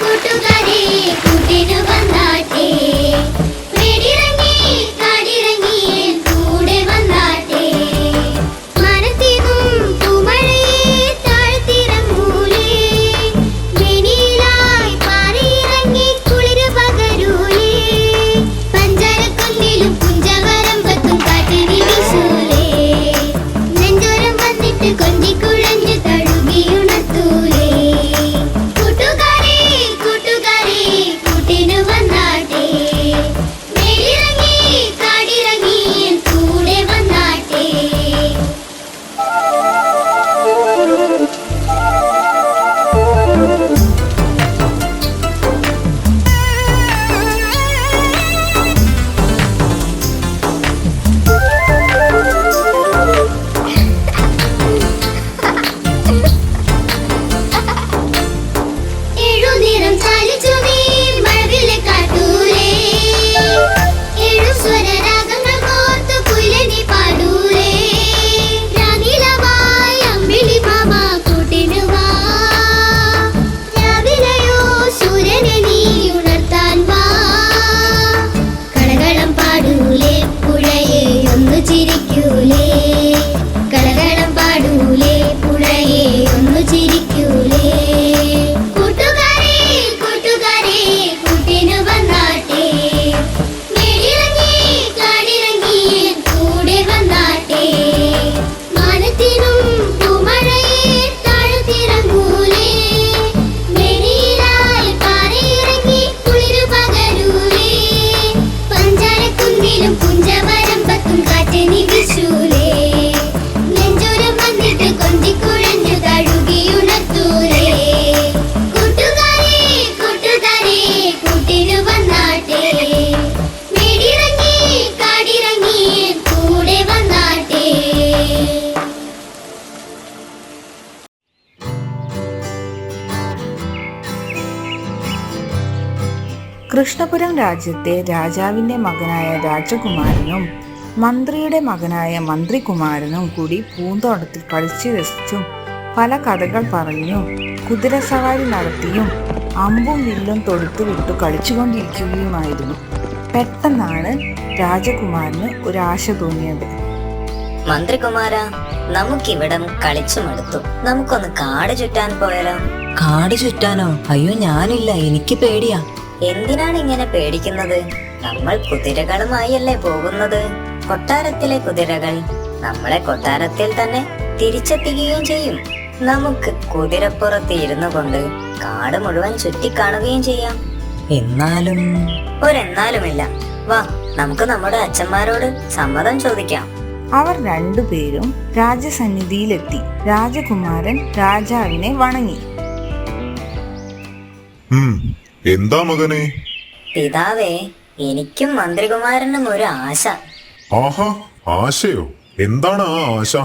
ಕುಟುಗರಿ ಕುಟಿರುವ ನಾಟಿ കൃഷ്ണപുരം രാജ്യത്തെ രാജാവിന്റെ മകനായ രാജകുമാരനും മന്ത്രിയുടെ മകനായ മന്ത്രികുമാരനും കൂടി പൂന്തോട്ടത്തിൽ കളിച്ചു രസിച്ചും. പല കഥകൾ പറഞ്ഞും. കുതിരസവാരി നടത്തിയും അമ്പും വില്ലും തൊടുത്തു വിട്ടു കളിച്ചുകൊണ്ടിരിക്കുകയുമായിരുന്നു. പെട്ടെന്നാണ് രാജകുമാരന് ഒരാശ തോന്നിയത്. മന്ത്രികുമാര നമുക്കിവിടം കളിച്ചു മടുത്തു. നമുക്കൊന്ന് കാട് ചുറ്റാൻ പോയാലോ? കാട് ചുറ്റാനോ? അയ്യോ ഞാനില്ല. എനിക്ക് പേടിയാ. എന്തിനാണ് ഇങ്ങനെ പേടിക്കുന്നത്? നമ്മൾ കുതിരകളുമായല്ലേ പോകുന്നത്? കൊട്ടാരത്തിലെ കുതിരകൾ നമ്മളെ കൊട്ടാരത്തിൽ തന്നെ തിരിച്ചെത്തിക്കുകയും ചെയ്യും. നമുക്ക് കുതിരപ്പുറത്ത് ഇരുന്നു കൊണ്ട് കാട് മുഴുവൻ ചുറ്റിക്കാണുകയും ചെയ്യാം. എന്നാലും? ഒരെന്നാലുമില്ല. വാ നമുക്ക് നമ്മുടെ അച്ഛന്മാരോട് സമ്മതം ചോദിക്കാം. അവർ രണ്ടുപേരും രാജസന്നിധിയിലെത്തി. രാജകുമാരൻ രാജാവിനെ വണങ്ങി. എന്താ മകനെ? പിതാവേ എനിക്കും മന്ത്രികുമാരനും ഒരു ആശ. ആഹാ ആശയോ? എന്താണ് ആ ആശ?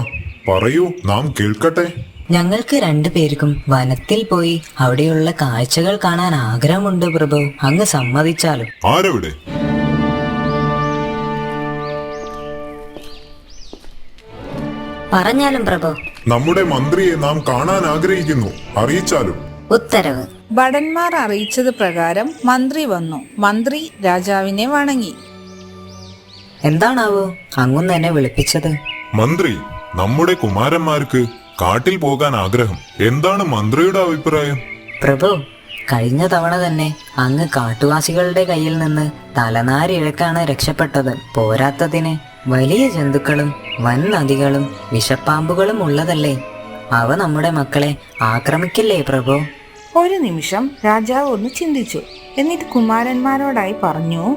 പറയൂ നാം കേൾക്കട്ടെ. ഞങ്ങൾക്ക് രണ്ടുപേർക്കും വനത്തിൽ പോയി അവിടെയുള്ള കാഴ്ചകൾ കാണാൻ ആഗ്രഹമുണ്ട് പ്രഭു. അങ്ങ് സമ്മതിച്ചാലും. ആരവിടെ? പറഞ്ഞാലും പ്രഭു. നമ്മുടെ മന്ത്രിയെ നാം കാണാൻ ആഗ്രഹിക്കുന്നു. അറിയിച്ചാലും. ഉത്തരവ്. ഭടന്മാർ അറിയിച്ചത് പ്രകാരം മന്ത്രി വന്നു. മന്ത്രി രാജാവിനെ വണങ്ങി. എന്താണാവോ അങ്ങുന്ന് തന്നെ വിളിപ്പിച്ചത്? മന്ത്രി നമ്മുടെ കുമാരന്മാർക്ക് കാട്ടിൽ പോകാൻ ആഗ്രഹം. എന്താണ് മന്ത്രിയുടെ അഭിപ്രായം? പ്രഭു കഴിഞ്ഞ തവണ തന്നെ അങ്ങ് കാട്ടുവാസികളുടെ കയ്യിൽ നിന്ന് തലനാരിഴക്കാണ് രക്ഷപ്പെട്ടത്. പോരാത്തതിന് വലിയ ജന്തുക്കളും വൻ നദികളും വിഷപ്പാമ്പുകളും ഉള്ളതല്ലേ? അവ നമ്മുടെ മക്കളെ ആക്രമിക്കില്ലേ പ്രഭു? ഒരു നിമിഷം രാജാവ് ഒന്ന് ചിന്തിച്ചു. എന്നിട്ട് കുമാരന്മാരോടായി പറഞ്ഞു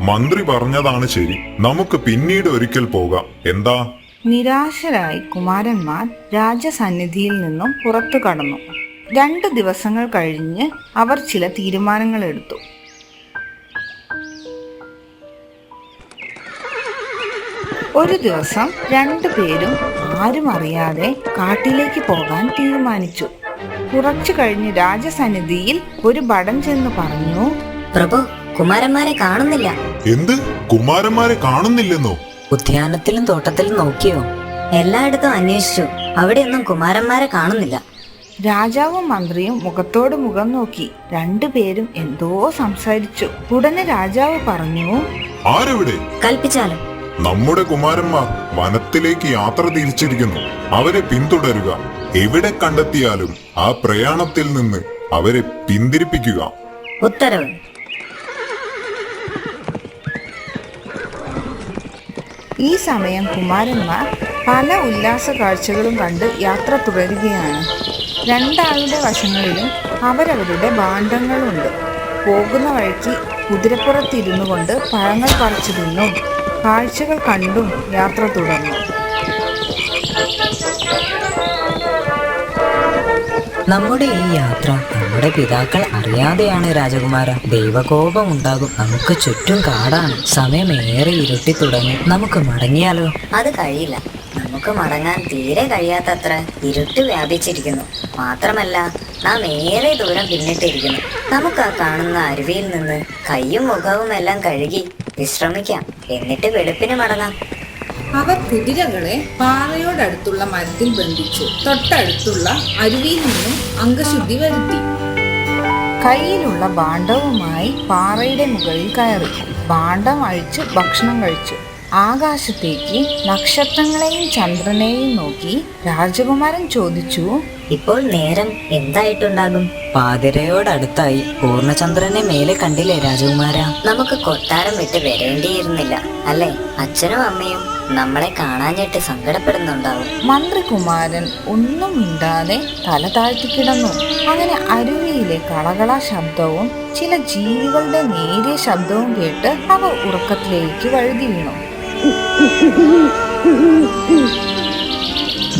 മന്ത്രി പറഞ്ഞതാണ് ശരി. നമുക്ക് പിന്നീട് ഒരിക്കൽ പോകാം. എന്താ? നിരാശരായി കുമാരന്മാർ രാജസന്നിധിയിൽ നിന്നും പുറത്തു കടന്നു. രണ്ടു ദിവസങ്ങൾ കഴിഞ്ഞ് അവർ ചില തീരുമാനങ്ങൾ എടുത്തു ഒരു ദിവസം രണ്ടു പേരും ആരും അറിയാതെ കാട്ടിലേക്ക് പോകാൻ തീരുമാനിച്ചു. കുറച്ചു കഴിഞ്ഞ് രാജസന്നിധിയിൽ ഒരു ഭടൻ ചെന്ന് പറഞ്ഞു പ്രഭു കുമാരന്മാരെ കാണുന്നില്ല. എന്ത്? കുമാരന്മാരെ കാണുന്നില്ലെന്നോ? ഉദ്യാനത്തിലും തോട്ടത്തിലും നോക്കിയോ? എല്ലായിടത്തും അന്വേഷിച്ചു. അവിടെയൊന്നും കുമാരന്മാരെ കാണുന്നില്ല. രാജാവും മന്ത്രിയും മുഖത്തോട് മുഖം നോക്കി രണ്ടുപേരും എന്തോ സംസാരിച്ചു. ഉടനെ രാജാവ് പറഞ്ഞു ആരെവിടെ? കൽപ്പിച്ചാലും? നമ്മുടെ കുമാരന്മാർ വനത്തിലേക്ക് യാത്ര തിരിച്ചിരിക്കുന്നു. അവരെ പിന്തുടരുക. എവിടെ കണ്ടെത്തിയാലും ആ പ്രയാണത്തിൽ നിന്ന് അവരെ പിന്തിരിപ്പിക്കുക. ഉത്തരവ്. ഈ സമയം കുമാരന്മാർ പല ഉല്ലാസ കാഴ്ചകളും കണ്ട് യാത്ര തുടരുകയാണ്. രണ്ടാളുടെ വശങ്ങളിലും അവരവരുടെ ഭാണ്ഡങ്ങളുണ്ട്. പോകുന്ന വഴിക്ക് കുതിരപ്പുറത്തിരുന്നു കൊണ്ട് പഴങ്ങൾ പറിച്ചു തിന്നും. കാഴ്ചകൾ കണ്ടും യാത്ര തുടർന്നു. നമ്മുടെ ഈ യാത്ര നമ്മുടെ പിതാക്കൾ അറിയാതെയാണ് രാജകുമാര. ദൈവകോപം ഉണ്ടാകും. നമുക്ക് ചുറ്റും കാടാണ്. സമയം ഏറെ ഇരുട്ടി തുടങ്ങി. നമുക്ക് മടങ്ങിയാലോ? അത് കഴിയില്ല. നമുക്ക് മടങ്ങാൻ തീരെ കഴിയാത്തത്ര ഇരുട്ട് വ്യാപിച്ചിരിക്കുന്നു. മാത്രമല്ല നാം ഏറെ ദൂരം പിന്നിട്ടിരിക്കുന്നു. നമുക്ക് ആ കാണുന്ന അരുവിയിൽ നിന്ന് കയ്യും മുഖവും എല്ലാം കഴുകി വിശ്രമിക്കാം. എന്നിട്ട് വെളുപ്പിന് മടങ്ങാം. അവർ കുതിരകളെ പാറയോടടുത്തുള്ള മരത്തിൽ ബന്ധിച്ചു. തൊട്ടടുത്തുള്ള അരുവിയിൽ നിന്നും അംഗശുദ്ധി വരുത്തി. കയ്യിലുള്ള ഭാണ്ഡവുമായി പാറയുടെ മുകളിൽ കയറി. ഭാണ്ഡം അഴിച്ചു ഭക്ഷണം കഴിച്ചു. ആകാശത്തേക്ക് നക്ഷത്രങ്ങളെയും ചന്ദ്രനെയും നോക്കി രാജകുമാരൻ ചോദിച്ചു ഇപ്പോൾ നേരം എന്തായിട്ടുണ്ടാകും? പാതിരയോടടുത്തായി പൂർണചന്ദ്രനെ മേലെ കണ്ടില്ലേ രാജകുമാര? നമുക്ക് കൊട്ടാരം വിട്ട് വരേണ്ടിയിരുന്നില്ല അല്ലേ? അച്ഛനും അമ്മയും നമ്മളെ കാണാഞ്ഞിട്ട് സങ്കടപ്പെടുന്നുണ്ടാവും. മന്ത്രികുമാരൻ ഒന്നും മിണ്ടാതെ തല താഴ്ത്തി കിടന്നു. അങ്ങനെ അരുവിയിലെ കളകള ശബ്ദവും ചില ജീവികളുടെ നേരിയ ശബ്ദവും കേട്ട് അവ ഉറക്കത്തിലേക്ക് വഴുതി വീണു.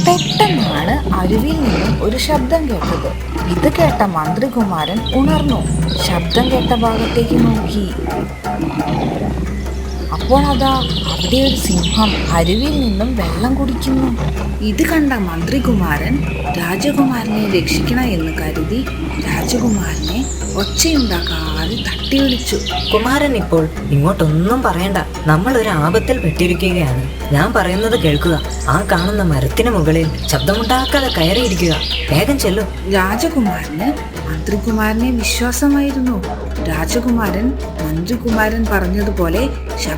പെട്ടെന്നാണ് അരുവിയിൽ നിന്നും ഒരു ശബ്ദം കേട്ടത്. ഇത് കേട്ട മന്ത്രികുമാരൻ ഉണർന്നു. ശബ്ദം കേട്ട ഭാഗത്തേക്ക് നോക്കി. അപ്പോൾ അതാ അവിടെ ഒരു സിംഹം അരുവിൽ നിന്നും വെള്ളം കുടിക്കുന്നു. ഇത് കണ്ട മന്ത്രികുമാരൻ രാജകുമാരനെ രക്ഷിക്കണം എന്ന് കരുതി രാജകുമാരനെ ഒച്ചയുണ്ടാക്കാതെ തട്ടി വിളിച്ചു കുമാരൻ ഇപ്പോൾ ഇങ്ങോട്ടൊന്നും പറയണ്ട. നമ്മൾ ഒരു ആപത്തിൽ പെട്ടിരിക്കുകയാണ്. ഞാൻ പറയുന്നത് കേൾക്കുക. ആ കാണുന്ന മരത്തിന് മുകളിൽ ശബ്ദമുണ്ടാക്കാതെ കയറിയിരിക്കുക. വേഗം ചെല്ലു. രാജകുമാരന് മന്ത്രികുമാരനെ വിശ്വാസമായിരുന്നു. രാജകുമാരൻ മന്ത്രികുമാരൻ പറഞ്ഞതുപോലെ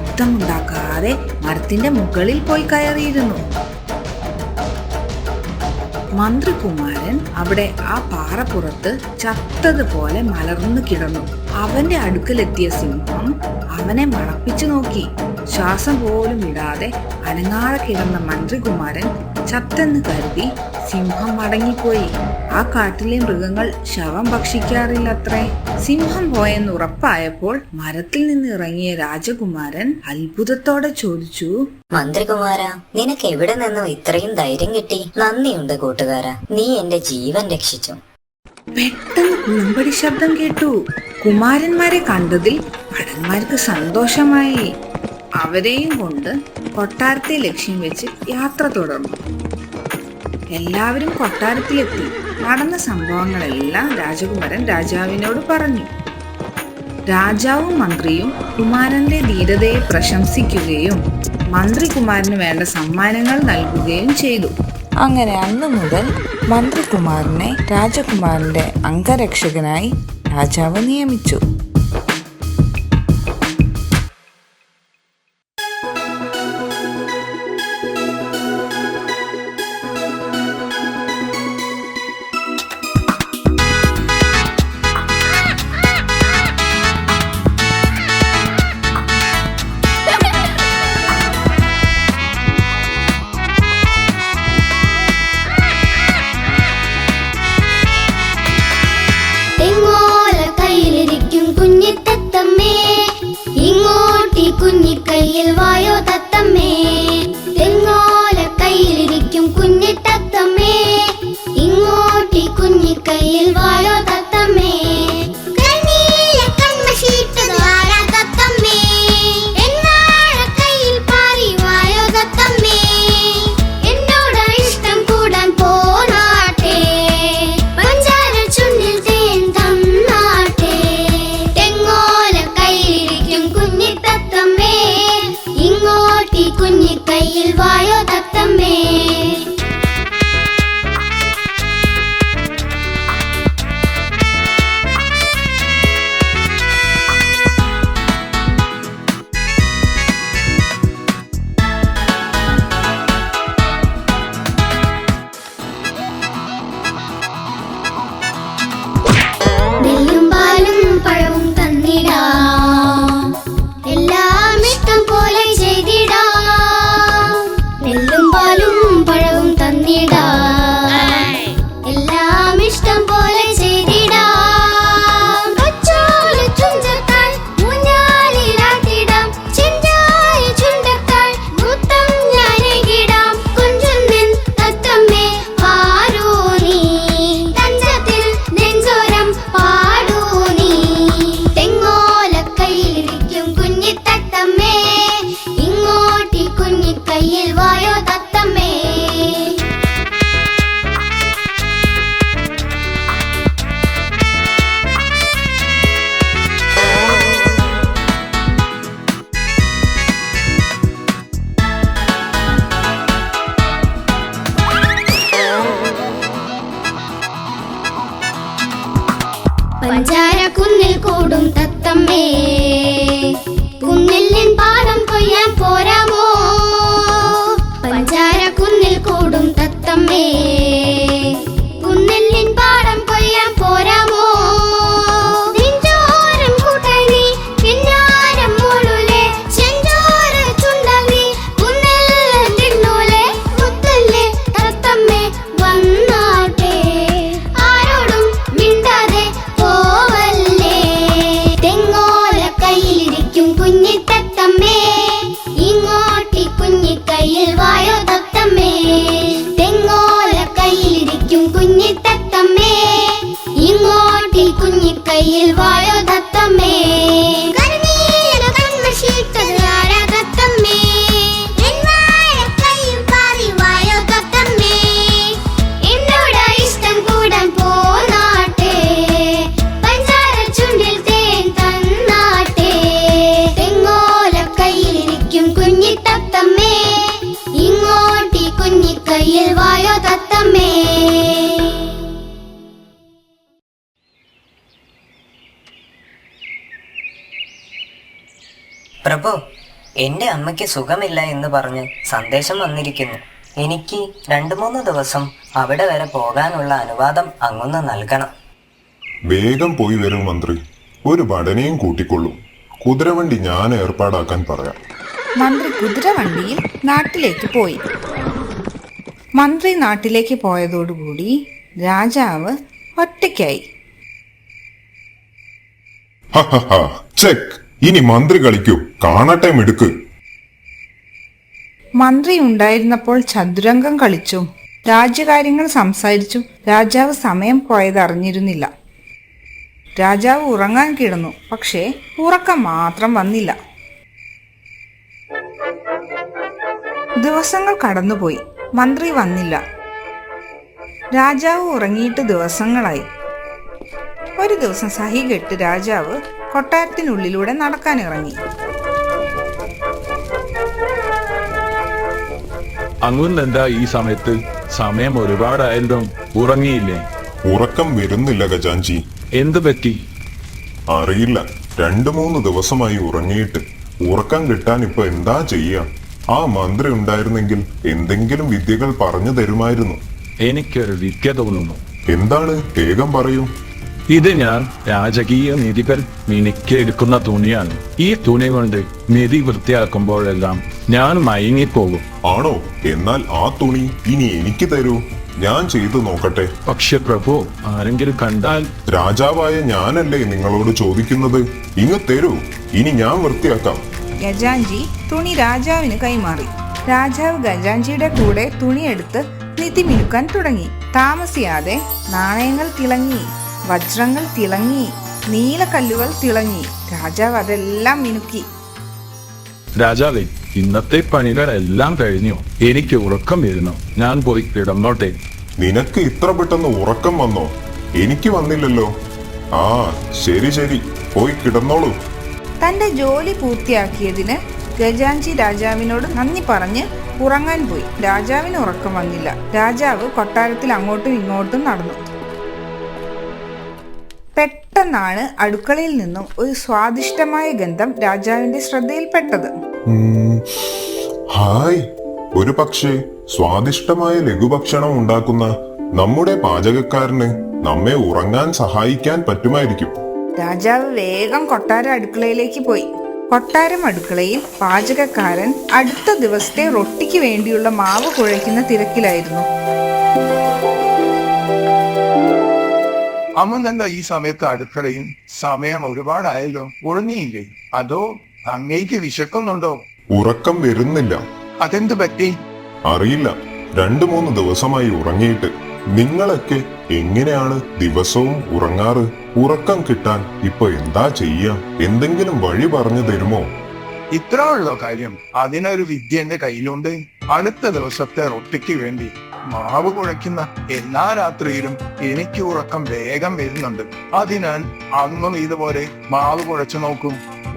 ശബ്ദമുണ്ടാക്കാതെ മരത്തിന്റെ മുകളിൽ പോയി കയറിയിരുന്നു. മന്ത്രികുമാരൻ അവിടെ ആ പാറപ്പുറത്ത് ചത്തതുപോലെ മലർന്നു കിടന്നു. അവന്റെ അടുക്കലെത്തിയ സിംഹം അവനെ മണപ്പിച്ചു നോക്കി. ശ്വാസം പോലും ഇടാതെ അനങ്ങാതെ കിടന്ന മന്ത്രികുമാരൻ ചത്തെന്ന് കരുതി സിംഹം മടങ്ങിപ്പോയി. ആ കാട്ടിലെ മൃഗങ്ങൾ ശവം ഭക്ഷിക്കാറില്ലത്രേ. സിംഹം പോയെന്ന് ഉറപ്പായപ്പോൾ മരത്തിൽ നിന്ന് ഇറങ്ങിയ രാജകുമാരൻ അത്ഭുതത്തോടെ ചോദിച്ചു മന്ത്രികുമാര നിനക്ക് എവിടെ നിന്നും ഇത്രയും ധൈര്യം കിട്ടി? നന്ദിയുണ്ട് കൂട്ടുകാര. നീ എന്റെ ജീവൻ രക്ഷിച്ചു. പെട്ടെന്ന് കുളമ്പടി ശബ്ദം കേട്ടു. കുമാരന്മാരെ കണ്ടതിൽ ഭടന്മാർക്ക് സന്തോഷമായി. അവരെയും കൊണ്ട് കൊട്ടാരത്തെ ലക്ഷ്യം വെച്ച് യാത്ര തുടർന്നു. എല്ലാവരും കൊട്ടാരത്തിലെത്തി. നടന്ന സംഭവങ്ങളെല്ലാം രാജകുമാരൻ രാജാവിനോട് പറഞ്ഞു. രാജാവും മന്ത്രിയും കുമാരന്റെ ധീരതയെ പ്രശംസിക്കുകയും മന്ത്രി കുമാരന് വേണ്ട സമ്മാനങ്ങൾ നൽകുകയും ചെയ്തു. അങ്ങനെ അന്ന് മുതൽ മന്ത്രികുമാരനെ രാജകുമാരന്റെ അംഗരക്ഷകനായി രാജാവ് നിയമിച്ചു. തത്തമ്മേ? വാഴോ കുഞ്ഞി കുഞ്ഞിക്കയ്യിൽ വായോ തത്തമ്മേ. കുന്നിൽ കൂടും തത്തമ്മേ. കുന്നിൽ പാടം കൊയ്യാൻ പോരാമോ கையில் வாயோ தத்தமே. എന്റെ അമ്മയ്ക്ക് സുഖമില്ല എന്ന് പറഞ്ഞ് സന്ദേശം വന്നിരിക്കുന്നു. എനിക്ക് രണ്ടു മൂന്ന് ദിവസം അവിടെ വരെ പോകാനുള്ള അനുവാദം അങ്ങൊന്ന് നൽകണം. വേഗം പോയി വരും മന്ത്രി. ഒരു ഭടനെയും കൂട്ടിക്കൊള്ളും. കുതിരവണ്ടി ഞാൻ ഏർപ്പാടാക്കാൻ പറയാം. മന്ത്രി കുതിരവണ്ടിയിൽ നാട്ടിലേക്ക് പോയി. മന്ത്രി നാട്ടിലേക്ക് പോയതോടുകൂടി രാജാവ് ഒറ്റയ്ക്കായി. ഹഹഹ, ചെക്ക്. ഇനി മന്ത്രി കളിക്കൂ. കാണട്ടെ മിടുക്ക്. മന്ത്രി ഉണ്ടായിരുന്നപ്പോൾ ചതുരംഗം കളിച്ചു. രാജ്യകാര്യങ്ങൾ സംസാരിച്ചു. രാജാവ് സമയം പോയത് അറിഞ്ഞിരുന്നില്ല. രാജാവ് ഉറങ്ങാൻ കിടന്നു. പക്ഷേ ഉറക്കം മാത്രം വന്നില്ല. ദിവസങ്ങൾ കടന്നുപോയി. മന്ത്രി വന്നില്ല. രാജാവ് ഉറങ്ങിയിട്ട് ദിവസങ്ങളായി. ഒരു ദിവസം സഹി കെട്ട് രാജാവ് കൊട്ടാരത്തിനുള്ളിലൂടെ നടക്കാനിറങ്ങി. അങ്ങുന്നെന്താ ഈ സമയത്ത്? സമയം ഒരുപാടായല്ലോ. ഉറങ്ങിയില്ലേ? ഉറക്കം വരുന്നില്ല ഗജാഞ്ചി എന്ത് പറ്റി? അറിയില്ല. രണ്ടു മൂന്ന് ദിവസമായി ഉറങ്ങിയിട്ട്. ഉറക്കം കിട്ടാൻ ഇപ്പൊ എന്താ ചെയ്യാ? ആ മന്ത്രി ഉണ്ടായിരുന്നെങ്കിൽ എന്തെങ്കിലും വിദ്യകൾ പറഞ്ഞു തരുമായിരുന്നു. എനിക്കൊരു വിദ്യ തോന്നുന്നു. എന്താണ്? വേഗം പറയൂ. ഇത് ഞാൻ രാജകീയ നിധികൾ മിനിക്കെടുക്കുന്ന തുണിയാണ്. ഈ തുണി കൊണ്ട് നിധി വൃത്തിയാക്കുമ്പോഴെല്ലാം ഞാൻ മയങ്ങിപ്പോകും. ആണോ? എന്നാൽ ആ തുണി ഇനി എനിക്ക് തരൂ. ഞാൻ ചെയ്തു നോക്കട്ടെ. പക്ഷെ പ്രഭു ആരെങ്കിലും കണ്ടാൽ രാജാവായ ഞാനല്ലേ നിങ്ങളോട് ചോദിക്കുന്നത്? ഇങ്ങ് തരൂ. ഇനി ഞാൻ വൃത്തിയാക്കാം. ഗജാൻജി തുണി രാജാവിന് കൈമാറി. രാജാവ് ഗജാഞ്ചിയുടെ കൂടെ തുണിയെടുത്ത് നിധി മിനുക്കാൻ തുടങ്ങി. താമസിയാതെ നാണയങ്ങൾ തിളങ്ങി. വജ്രങ്ങൾ തിളങ്ങി നീലക്കല്ലുകൾ തിളങ്ങി. രാജാവ് അതെല്ലാം മിനുക്കി. രാജാവേ ഇന്നത്തെ പണികൾ പണികളെല്ലാം കഴിഞ്ഞു? എനിക്ക് ഉറക്കം വരുന്നു. ഞാൻ പോയി കിടന്നോട്ടെ. നിനക്ക് ഇത്ര പെട്ടെന്ന് ഉറക്കം വന്നോ? എനിക്ക് വന്നില്ലല്ലോ. ആ ശരി ശരി. പോയി കിടന്നോളൂ. തന്റെ ജോലി പൂർത്തിയാക്കിയതിന് ഗജാഞ്ചി രാജാവിനോട് നന്ദി പറഞ്ഞ് ഉറങ്ങാൻ പോയി. രാജാവിന് ഉറക്കം വന്നില്ല. രാജാവ് കൊട്ടാരത്തിൽ അങ്ങോട്ടും ഇങ്ങോട്ടും നടന്നു. പെട്ടെന്നാണ് അടുക്കളയിൽ നിന്നും ഒരു സ്വാദിഷ്ടമായ ഗന്ധം രാജാവിന്റെ ശ്രദ്ധയിൽപ്പെട്ടത്. ഹായ്. ഒരു പക്ഷേ സ്വാദിഷ്ടമായ ലഘുഭക്ഷണം ഉണ്ടാക്കുന്ന നമ്മുടെ പാചകക്കാരന് നമ്മെ ഉറങ്ങാൻ സഹായിക്കാൻ പറ്റുമായിരിക്കും. രാജാവ് വേഗം കൊട്ടാര അടുക്കളയിലേക്ക് പോയി. കൊട്ടാരം അടുക്കളയിൽ പാചകക്കാരൻ അടുത്ത ദിവസത്തെ റൊട്ടിക്ക് വേണ്ടിയുള്ള മാവ് കുഴയ്ക്കുന്ന തിരക്കിലായിരുന്നു. അമ്മന്നെന്താ ഈ സമയത്ത് അടുക്കളയിൽ സമയം ഒരുപാടായല്ലോ. ഉറങ്ങിയില്ലേ? അതോ അങ്ങേക്ക് വിശക്കുന്നുണ്ടോ? ഉറക്കം വരുന്നില്ല. അതെന്ത് പറ്റി? അറിയില്ല. രണ്ടു മൂന്ന് ദിവസമായി ഉറങ്ങിയിട്ട്. നിങ്ങളൊക്കെ എങ്ങനെയാണ് ദിവസവും ഉറങ്ങാറ്? ഉറക്കം കിട്ടാൻ ഇപ്പൊ എന്താ ചെയ്യാ? എന്തെങ്കിലും വഴി പറഞ്ഞു തരുമോ? ഇത്ര ഉള്ളോ കാര്യം അതിനൊരു വിദ്യ എന്റെ കയ്യിലുണ്ട്. അടുത്ത ദിവസത്തെ റൊട്ടിക്ക് വേണ്ടി മാവ് കുഴയ്ക്കുന്ന എല്ലാ രാത്രിയിലും എനിക്ക് ഉറക്കം വേഗം വരുന്നുണ്ട്. അതിനാൽ അന്നും ഇതുപോലെ മാവ് കുഴച്ചു നോക്കും.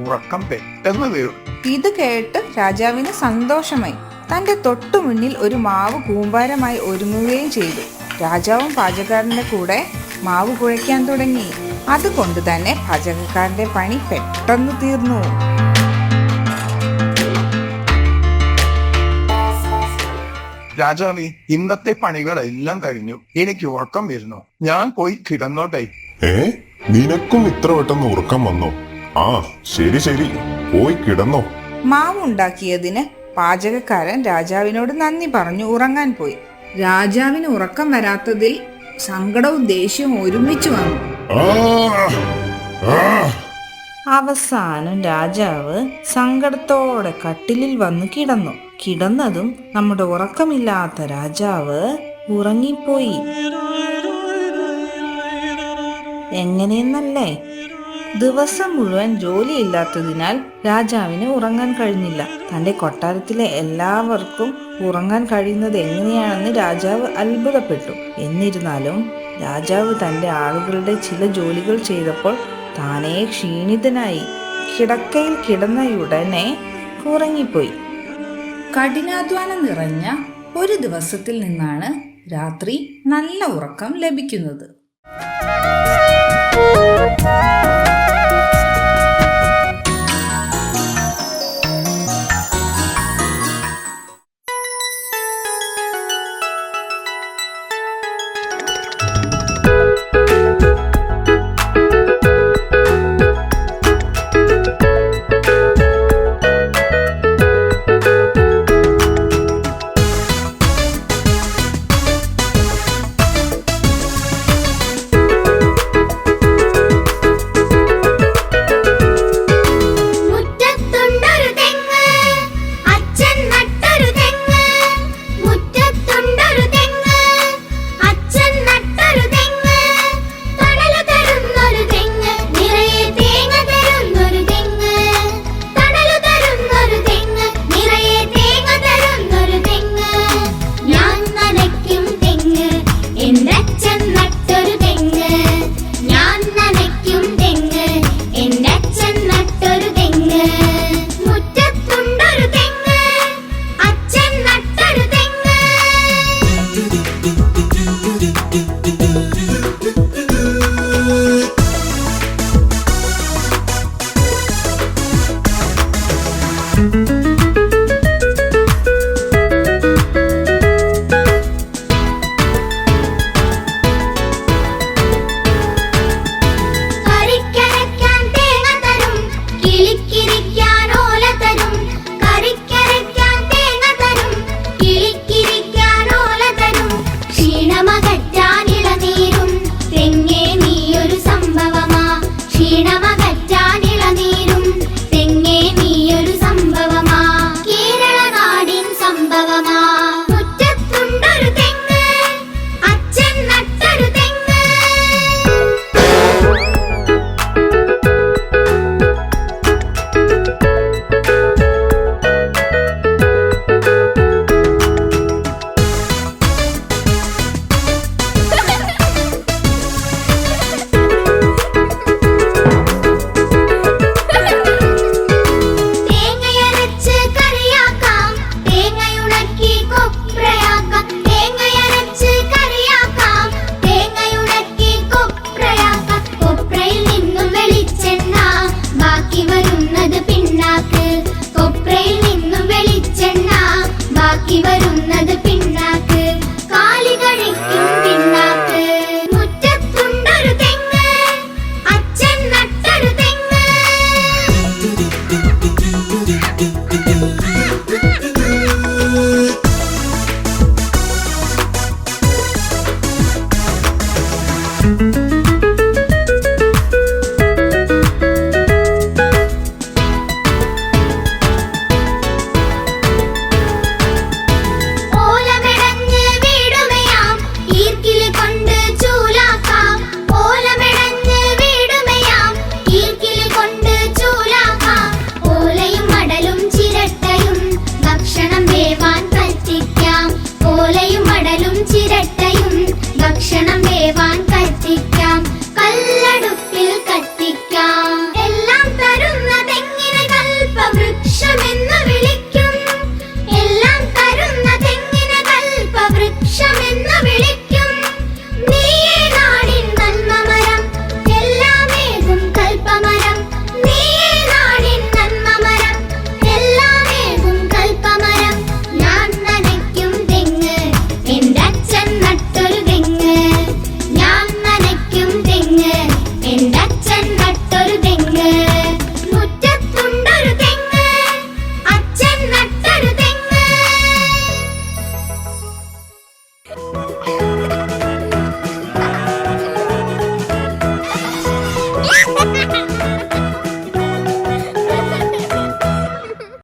ഉറക്കം പെട്ടെന്ന് വരും ഇത് കേട്ട് രാജാവിന് സന്തോഷമായി. തന്റെ തൊട്ടു മുന്നിൽ ഒരു മാവ് കൂമ്പാരമായി ഒരുങ്ങുകയും ചെയ്തു. രാജാവും പാചകക്കാരന്റെ കൂടെ മാവ് കുഴയ്ക്കാൻ തുടങ്ങി. അതുകൊണ്ട് തന്നെ പാചകക്കാരന്റെ പണി പെട്ടെന്ന് തീർന്നു. രാജാവി ഇന്നത്തെ പണികളെല്ലാം കഴിഞ്ഞു. എനിക്ക് ഉറക്കം വരുന്നു. ഞാൻ പോയി കിടന്നോട്ടെ. ഏ? നിനക്കും ഇത്ര പെട്ടെന്ന് ഉറക്കം വന്നോ? ആ ശരി ശരി. പോയി കിടന്നോ. മാവ് ഉണ്ടാക്കിയതിന് പാചകക്കാരൻ രാജാവിനോട് നന്ദി പറഞ്ഞു ഉറങ്ങാൻ പോയി. രാജാവിന് ഉറക്കം വരാത്തതിൽ സങ്കടവും ദേഷ്യവും ഒരുമിച്ച് വന്നു. ആ, ആ. അവസാനം രാജാവ് സങ്കടത്തോടെ കട്ടിലിൽ വന്ന് കിടന്നു. കിടന്നതും നമ്മുടെ ഉറക്കമില്ലാത്ത രാജാവ് ഉറങ്ങിപ്പോയി. എങ്ങനെയെന്നല്ലേ? ദിവസം മുഴുവൻ ജോലിയില്ലാത്തതിനാൽ രാജാവിന് ഉറങ്ങാൻ കഴിഞ്ഞില്ല. തന്റെ കൊട്ടാരത്തിലെ എല്ലാവർക്കും ഉറങ്ങാൻ കഴിയുന്നത് എങ്ങനെയാണെന്ന് രാജാവ് അത്ഭുതപ്പെട്ടു. എന്നിരുന്നാലും രാജാവ് തന്റെ ആളുകളുടെ ചില ജോലികൾ ചെയ്തപ്പോൾ താനേ ക്ഷീണിതനായി. കിടക്കയിൽ കിടന്നയുടനെ ഉറങ്ങിപ്പോയി. കഠിനാധ്വാനം നിറഞ്ഞ ഒരു ദിവസത്തിൽ നിന്നാണ് രാത്രി നല്ല ഉറക്കം ലഭിക്കുന്നത്.